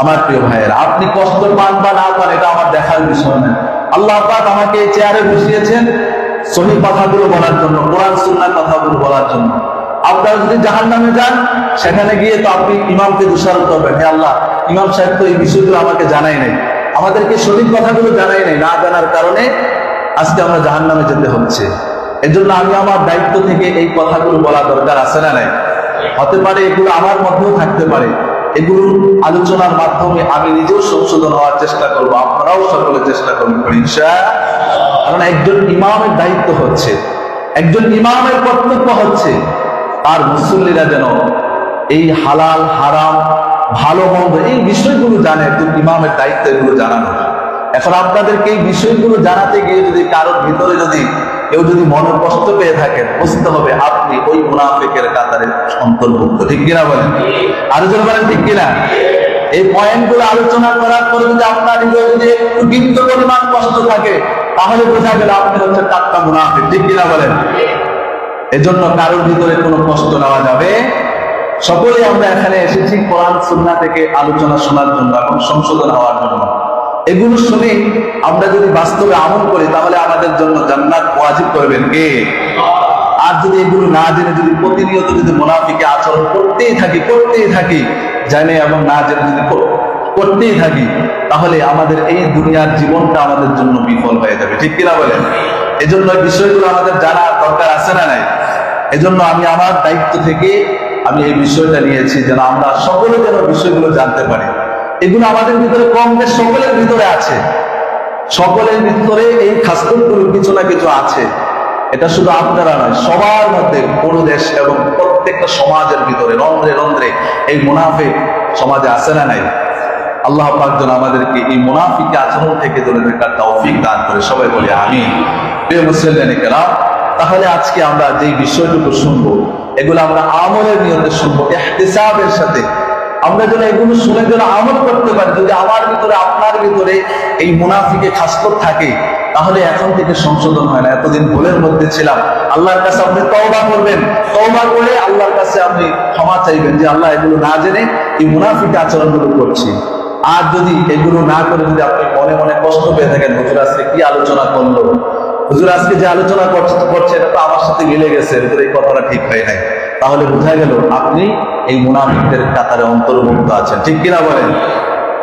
আমার প্রিয় ভাইয়েরা, আপনি কষ্ট পান বা না পান, এটা আমার দেখার বিষয় না। আল্লাহ আমাকে চেয়ারে বসিয়েছেন সহি কথাগুলো বলার জন্য, কোরআন, সুন্নার কথাগুলো বলার জন্য। আপনারা যদি জাহান নামে যান, সেখানে গিয়ে তো আপনি ইমামকে দোষারোপ করবেন। হে আল্লাহ, ইমাম সাহেব তো এই বিষয়গুলো আমাকে জানাই নাই। আমাদেরকে সঠিক কথাগুলো জানাই নাই, না জানার কারণে আজকে আমরা জাহান নামে যেতে হচ্ছে। এজন্য আমি আমার দায়িত্ব থেকে এই কথাগুলো বলা দরকার আছে না নাই? হতে পারে এগুলো আমার মধ্যেও থাকতে পারে। এগুলো আলোচনার মাধ্যমে আমি নিজেও সংশোধন হওয়ার চেষ্টা করব, আপনারাও সকলে চেষ্টা করবেন কারণ একজন ইমামের দায়িত্ব হচ্ছে, একজন ইমামের কর্তব্য হচ্ছে, তার মুসল্লিরা যেন এই হালাল, হারাম, ভালো, মন্দ এই বিষয়গুলো জানে, একজন ইমামের দায়িত্ব এগুলো জানানো। এখন আপনাদেরকে এই বিষয়গুলো জানাতে গিয়ে যদি কারোর ভিতরে যদি কেউ যদি মনে কষ্ট পেয়ে থাকেন, বুঝতে হবে আপনি ওই মুনাফিকের কাতারে অন্তর্ভুক্ত। ঠিক কিনা বলেন? আরও জন বলেন ঠিক কিনা? এই পয়েন্টগুলো আলোচনা করার পরে যদি আপনার একটু বিন্দু পরিমাণ কষ্ট থাকে, তাহলে বোঝা গেল আপনি হচ্ছে টাটকা মুনাফিক। ঠিক কিনা বলেন? এজন্য কারোর ভিতরে কোনো কষ্ট নেওয়া যাবে? সকলে আমরা এখানে এসেছি কোরআন সুন্না থেকে আলোচনা শোনার জন্য এবং সংশোধন হওয়ার জন্য। এগুলো শুনে আমরা যদি বাস্তবে আমল করি, তাহলে আমাদের জন্য জান্নাত ওয়াজিব করবেন কে? আর যদি এগুলো না জেনে যদি প্রতিনিয়ত যদি মোনাফিকে আচরণ করতেই থাকি করতেই থাকি, জানে এবং না জেনে যদি করতেই থাকি, তাহলে আমাদের এই দুনিয়ার জীবনটা আমাদের জন্য বিফল হয়ে যাবে। ঠিক কিনা বলেন? এই বিষয়গুলো আমাদের জানা দরকার আছে না নাই? এজন্য আমি আমার দায়িত্ব থেকে আমি এই বিষয়টা নিয়েছি যেন আমরা সকলে যেন বিষয়গুলো জানতে পারি। এগুলো আমাদের ভিতরে কম বেশ সকলের ভিতরে আছে। সকলের ভিতরে এই খাসগুলো কিছু না কিছু আছে। এটা শুধু আপনারা নয়, সবার মধ্যে কোন দেশ এবং প্রত্যেকটা সমাজের ভিতরে, রন্ধ্রে রন্ধ্রে এই মুনাফে সমাজে আছে না নাই? আল্লাহ পাক আমাদেরকে এই মুনাফিকে আচরণ থেকে দূরে থাকার তৌফিক দান করে। সবাই বলি আমি প্রিয় তাহলে আজকে আমরা যে বিষয়টুকু শুনব, এগুলো আমরা আমলের নিয়তে শুনব এহতেসাবের সাথে। আমরা যেন এগুলো শুনে যেন আমল করতে পারি, যদি আমার ভিতরে, আপনার ভিতরে এই মুনাফিকে খাসকর থাকে, তাহলে এখন থেকে সংশোধন হয় না। এতদিন ভুলের মধ্যে ছিলাম। আল্লাহর কাছে আপনি তওবা করবেন। তওবা করে আল্লাহর কাছে আপনি ক্ষমা চাইবেন যে আল্লাহ এগুলো না জেনে এই মুনাফিক আচরণগুলো করছি। আর যদি এগুলো না করে যদি আপনি মনে মনে কষ্ট পেয়ে থাকেন, হুজুর আজকে কি আলোচনা করল? হুজুর, আজকে যে আলোচনা করছে এটা তো আমার সাথে মিলে গেছে এই কথাটা ঠিক হয় নাই। তাহলে বোঝা গেল আপনি এই মুনাফিকদের কাতারে অন্তর্ভুক্ত আছেন। ঠিক কিনা বলেন?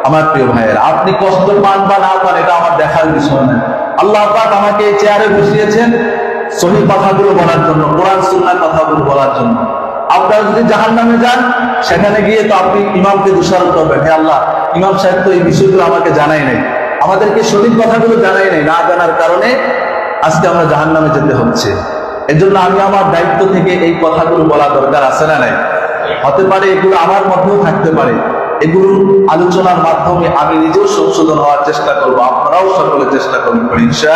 আমার প্রিয় ভাইয়ের, আপনি কষ্ট পান বা না পান, এটা আমার দেখার বিষয় না। আল্লাহ পাক আমাকে এই চেয়ারে বসিয়েছেন সহি কথাগুলো বলার জন্য, কোরআন সুন্নার কথাগুলো বলার জন্য। আপনারা যদি জাহান নামে যান, সেখানে গিয়ে তো আপনি ইমামকে দোষারোপ করবেন। হে আল্লাহ, ইমাম সাহেব তো এই বিষয়গুলো আমাকে জানাই নাই। আমাদেরকে সঠিক কথাগুলো জানাই নাই, না জানার কারণে আজকে আমরা জাহান নামে যেতে হচ্ছে। এজন্য আমি আমার দায়িত্ব থেকে এই কথাগুলো বলা দরকার আছে না নাই? হতে পারে এগুলো আমার মধ্যেও থাকতে পারে। এগুলো আলোচনার মাধ্যমে আমি নিজেও সংশোধন হওয়ার চেষ্টা করব, আপনারাও সকলে চেষ্টা করবেন ইনশা